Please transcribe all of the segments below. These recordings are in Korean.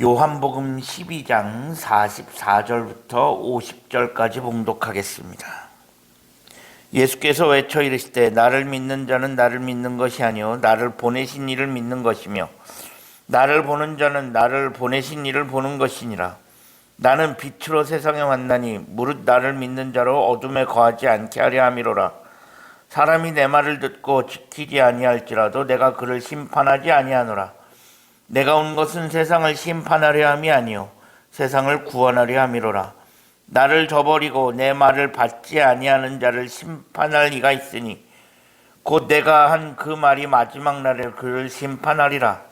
요한복음 12장 44절부터 50절까지 봉독하겠습니다. 예수께서 외쳐 이르시되 나를 믿는 자는 나를 믿는 것이 아니요 나를 보내신 이를 믿는 것이며 나를 보는 자는 나를 보내신 이를 보는 것이니라. 나는 빛으로 세상에 왔나니 무릇 나를 믿는 자로 어둠에 거하지 않게 하려 함이로라. 사람이 내 말을 듣고 지키지 아니할지라도 내가 그를 심판하지 아니하노라. 내가 온 것은 세상을 심판하려 함이 아니요 세상을 구원하려 함이로라. 나를 저버리고 내 말을 받지 아니하는 자를 심판할 이가 있으니 곧 내가 한 그 말이 마지막 날에 그를 심판하리라.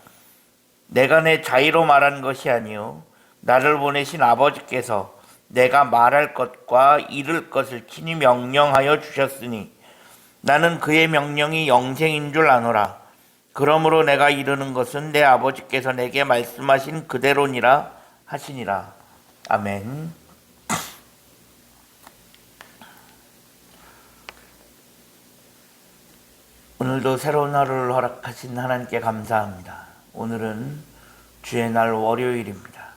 내가 내 자의로 말한 것이 아니요 나를 보내신 아버지께서 내가 말할 것과 이를 것을 친히 명령하여 주셨으니 나는 그의 명령이 영생인 줄 아노라. 그러므로 내가 이르는 것은 내 아버지께서 내게 말씀하신 그대로니라 하시니라. 아멘. 오늘도 새로운 하루를 허락하신 하나님께 감사합니다. 오늘은 주의 날 월요일입니다.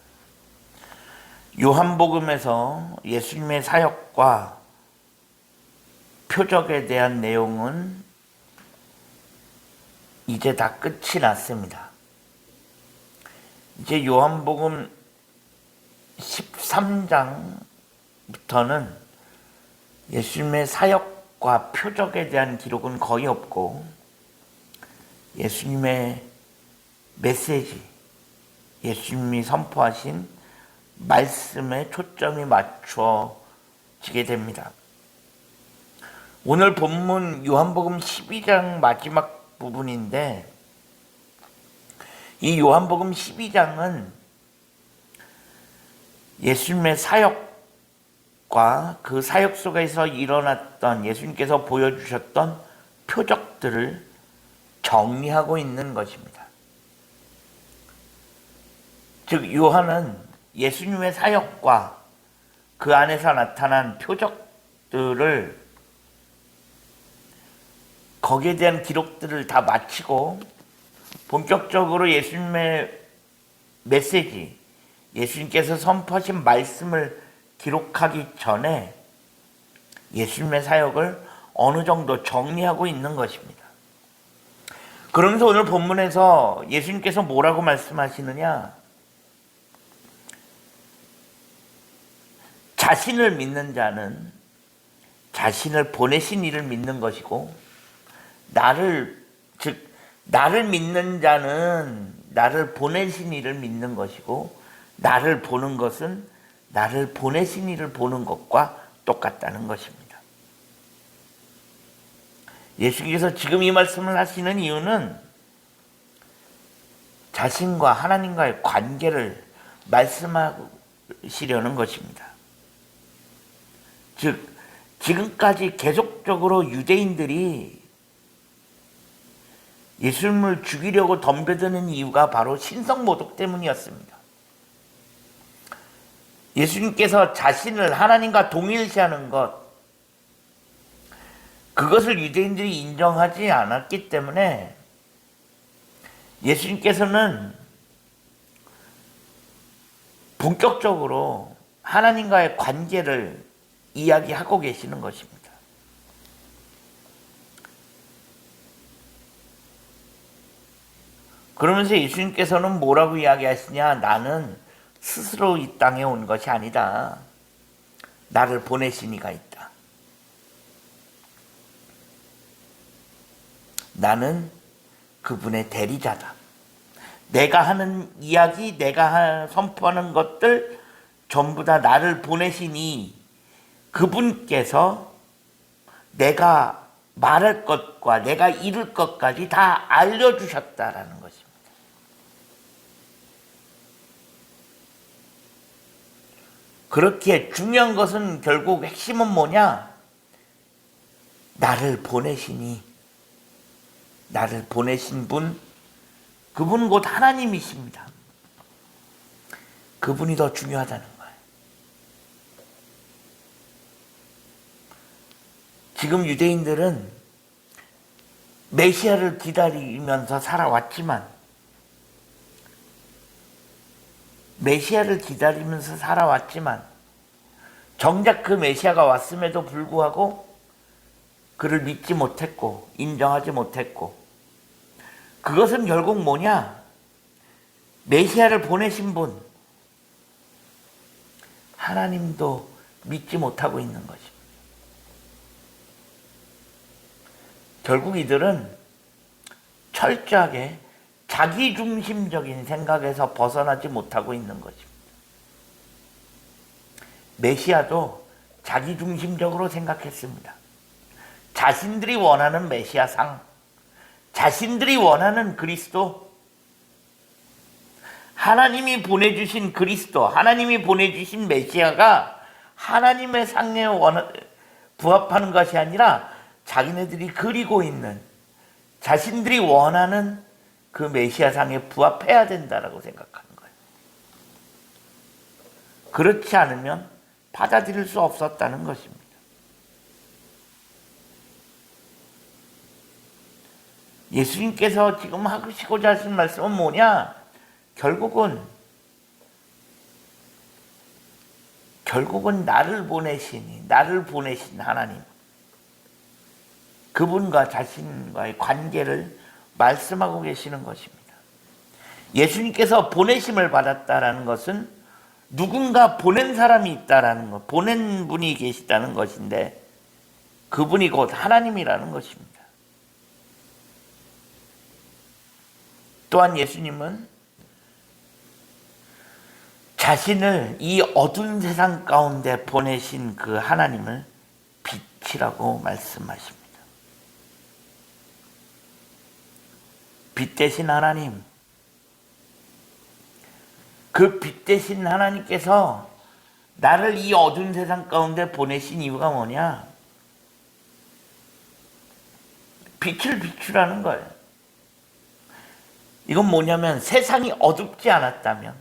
요한복음에서 예수님의 사역과 표적에 대한 내용은 이제 다 끝이 났습니다. 이제 요한복음 13장부터는 예수님의 사역과 표적에 대한 기록은 거의 없고 예수님의 메시지, 예수님이 선포하신 말씀에 초점이 맞춰지게 됩니다. 오늘 본문 요한복음 12장 마지막 부분인데 이 요한복음 12장은 예수님의 사역과 그 사역 속에서 일어났던 예수님께서 보여주셨던 표적들을 정리하고 있는 것입니다. 즉 요한은 예수님의 사역과 그 안에서 나타난 표적들을 거기에 대한 기록들을 다 마치고 본격적으로 예수님의 메시지, 예수님께서 선포하신 말씀을 기록하기 전에 예수님의 사역을 어느 정도 정리하고 있는 것입니다. 그러면서 오늘 본문에서 예수님께서 뭐라고 말씀하시느냐? 자신을 믿는 자는 자신을 보내신 이를 믿는 것이고 나를 즉 나를 믿는 자는 나를 보내신 이를 믿는 것이고 나를 보는 것은 나를 보내신 이를 보는 것과 똑같다는 것입니다. 예수께서 지금 이 말씀을 하시는 이유는 자신과 하나님과의 관계를 말씀하시려는 것입니다. 즉 지금까지 계속적으로 유대인들이 예수님을 죽이려고 덤벼드는 이유가 바로 신성 모독 때문이었습니다. 예수님께서 자신을 하나님과 동일시하는 것, 그것을 유대인들이 인정하지 않았기 때문에 예수님께서는 본격적으로 하나님과의 관계를 이야기하고 계시는 것입니다. 그러면서 예수님께서는 뭐라고 이야기하시냐? 나는 스스로 이 땅에 온 것이 아니다. 나를 보내신 이가 있다. 나는 그분의 대리자다. 내가 하는 이야기, 내가 선포하는 것들 전부 다 나를 보내시니 그분께서 내가 말할 것과 내가 이룰 것까지 다 알려주셨다라는 것입니다. 그렇게 중요한 것은 결국 핵심은 뭐냐? 나를 보내시니, 나를 보내신 분, 그분 곧 하나님이십니다. 그분이 더 중요하다는 거예요. 지금 유대인들은 메시아를 기다리면서 살아왔지만 메시아를 기다리면서 살아왔지만 정작 그 메시아가 왔음에도 불구하고 그를 믿지 못했고 인정하지 못했고 그것은 결국 뭐냐? 메시아를 보내신 분 하나님도 믿지 못하고 있는 것입니다. 결국 이들은 철저하게 자기중심적인 생각에서 벗어나지 못하고 있는 것입니다. 메시아도 자기중심적으로 생각했습니다. 자신들이 원하는 메시아상, 자신들이 원하는 그리스도, 하나님이 보내주신 그리스도, 하나님이 보내주신 메시아가 하나님의 상에 원 부합하는 것이 아니라 자기네들이 그리고 있는 자신들이 원하는 그 메시아상에 부합해야 된다라고 생각하는 거예요. 그렇지 않으면 받아들일 수 없었다는 것입니다. 예수님께서 지금 하시고자 하신 말씀은 뭐냐? 결국은 결국은 나를 보내시니 나를 보내신 하나님 그분과 자신과의 관계를 말씀하고 계시는 것입니다. 예수님께서 보내심을 받았다라는 것은 누군가 보낸 사람이 있다라는 것, 보낸 분이 계시다는 것인데 그분이 곧 하나님이라는 것입니다. 또한 예수님은 자신을 이 어두운 세상 가운데 보내신 그 하나님을 빛이라고 말씀하십니다. 빛 대신 하나님, 그 빛 대신 하나님께서 나를 이 어두운 세상 가운데 보내신 이유가 뭐냐? 빛을 비추라는 거예요. 이건 뭐냐면 세상이 어둡지 않았다면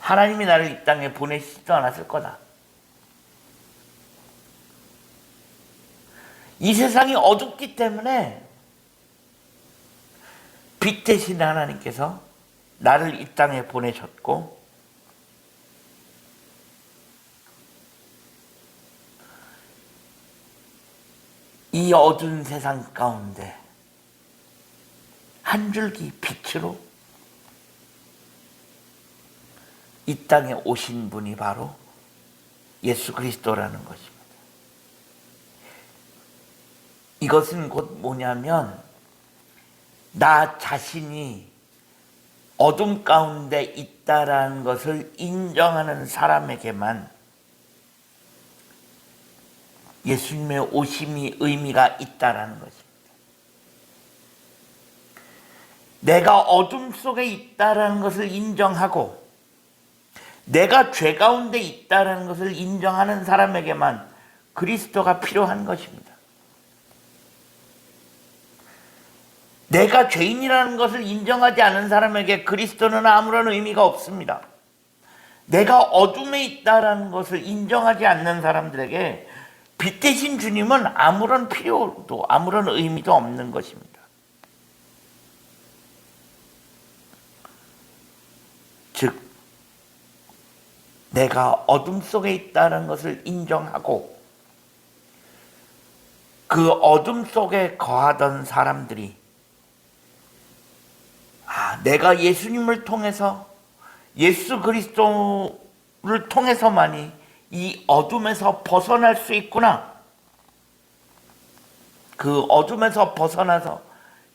하나님이 나를 이 땅에 보내시지도 않았을 거다. 이 세상이 어둡기 때문에 빛 대신 하나님께서 나를 이 땅에 보내셨고 이 어두운 세상 가운데 한 줄기 빛으로 이 땅에 오신 분이 바로 예수 그리스도라는 것입니다. 이것은 곧 뭐냐면 나 자신이 어둠 가운데 있다라는 것을 인정하는 사람에게만 예수님의 오심이 의미가 있다라는 것입니다. 내가 어둠 속에 있다라는 것을 인정하고 내가 죄 가운데 있다라는 것을 인정하는 사람에게만 그리스도가 필요한 것입니다. 내가 죄인이라는 것을 인정하지 않은 사람에게 그리스도는 아무런 의미가 없습니다. 내가 어둠에 있다라는 것을 인정하지 않는 사람들에게 빛 대신 주님은 아무런 필요도 아무런 의미도 없는 것입니다. 즉 내가 어둠 속에 있다는 것을 인정하고 그 어둠 속에 거하던 사람들이 아, 내가 예수님을 통해서 예수 그리스도를 통해서만이 이 어둠에서 벗어날 수 있구나. 그 어둠에서 벗어나서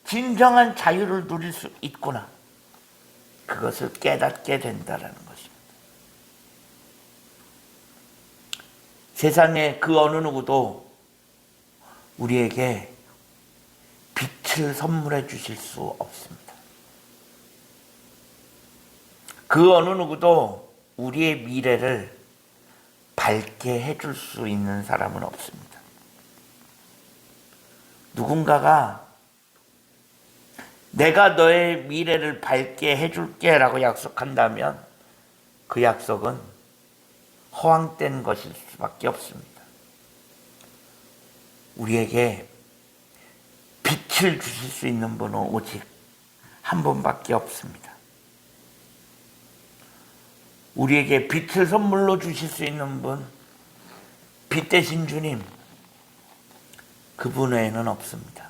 진정한 자유를 누릴 수 있구나. 그것을 깨닫게 된다라는 것입니다. 세상에 그 어느 누구도 우리에게 빛을 선물해 주실 수 없습니다. 그 어느 누구도 우리의 미래를 밝게 해줄 수 있는 사람은 없습니다. 누군가가 내가 너의 미래를 밝게 해줄게 라고 약속한다면 그 약속은 허황된 것일 수밖에 없습니다. 우리에게 빛을 주실 수 있는 분은 오직 한 분밖에 없습니다. 우리에게 빛을 선물로 주실 수 있는 분, 빛 대신 주님, 그분 외에는 없습니다.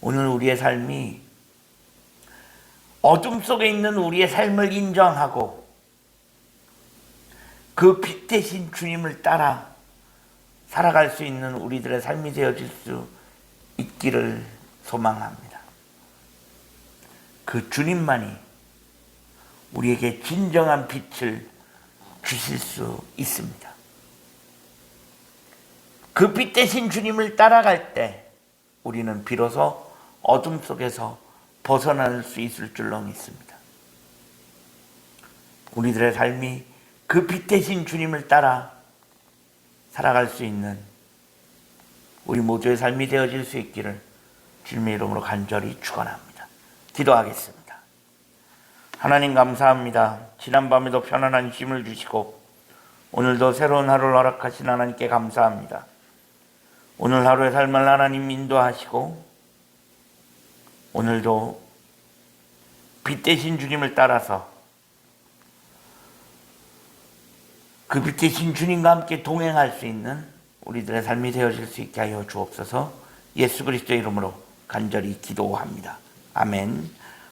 오늘 우리의 삶이 어둠 속에 있는 우리의 삶을 인정하고 그 빛 대신 주님을 따라 살아갈 수 있는 우리들의 삶이 되어질 수 있기를 소망합니다. 그 주님만이 우리에게 진정한 빛을 주실 수 있습니다. 그 빛 대신 주님을 따라갈 때 우리는 비로소 어둠 속에서 벗어날 수 있을 줄로 믿습니다. 우리들의 삶이 그 빛 대신 주님을 따라 살아갈 수 있는 우리 모두의 삶이 되어질 수 있기를 주님의 이름으로 간절히 축원합니다. 기도하겠습니다. 하나님 감사합니다. 지난밤에도 편안한 쉼을 주시고 오늘도 새로운 하루를 허락하신 하나님께 감사합니다. 오늘 하루의 삶을 하나님 인도하시고 오늘도 빛 대신 주님을 따라서 그 빛 대신 주님과 함께 동행할 수 있는 우리들의 삶이 되어질 수 있게 하여 주옵소서 예수 그리스도의 이름으로 간절히 기도합니다. 아멘.